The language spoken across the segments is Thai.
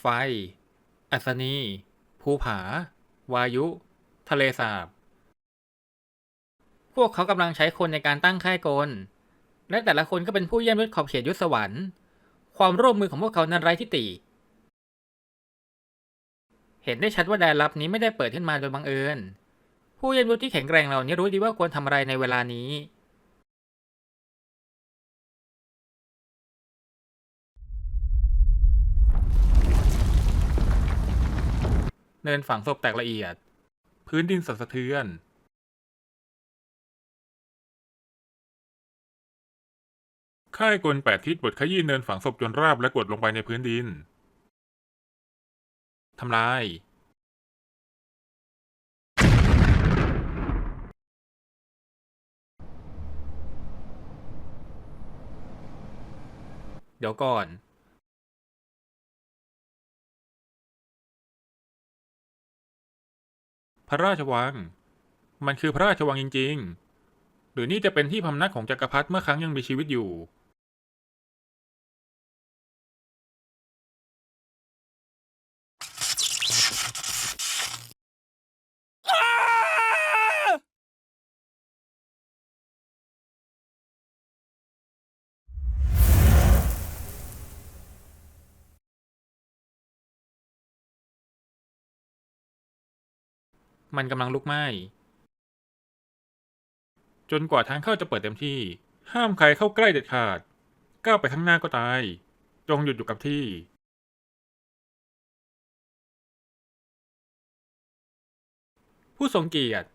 ไฟ อัศนี ภูผา วายุ ทะเลสาบ พวกเขากำลังใช้คนในการตั้งค่ายกล และแต่ละคนก็เป็นผู้เยี่ยมยศขอบเขตยุทธสวรรค์ ความร่วมมือของพวกเขานั้นไร้ที่ติ เห็นได้ชัดว่าแดนลับนี้ไม่ได้เปิดขึ้นมาโดยบังเอิญ ผู้เยี่ยมยศที่แข็งแกร่งเหล่านี้รู้ดีว่าควรทำอะไรในเวลานี้ เนินฝังศพแตกละเอียด พื้นดินสั่นสะเทือนค่ายกลแปดทิศบดขยี้เนินฝังศพจนราบและกดลงไปในพื้นดิน ทำลาย เดี๋ยวก่อน พระราชวัง มันคือพระราชวังจริง ๆ หรือนี่จะเป็นที่พำนักของจักรพรรดิเมื่อครั้งยังมีชีวิตอยู่ มันกำลังลุกไหม้ จนกว่าทางเข้าจะเปิดเต็มที่ ห้ามใครเข้าใกล้เด็ดขาด ก้าวไปข้างหน้าก็ตาย จงหยุดอยู่กับที่ ผู้ทรงเกียรติ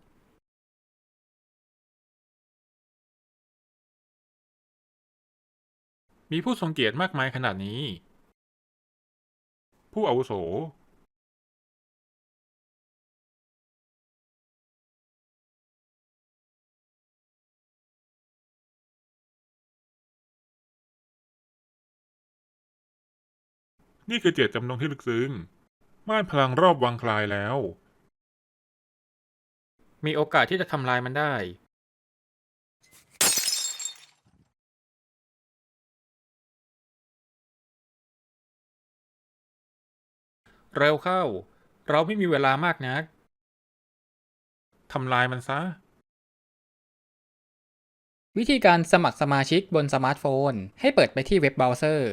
มีผู้ทรงเกียรติมากมายขนาดนี้ ผู้อาวุโส นี่คือเจตจำนงที่ลึกซึ้ง ม่านพลังรอบวังคลายแล้ว มีโอกาสที่จะทำลายมันได้ เร็วเข้า เราไม่มีเวลามากนักทำลายมันซะ วิธีการสมัครสมาชิกบนสมาร์ทโฟน ให้เปิดไปที่เว็บเบราว์เซอร์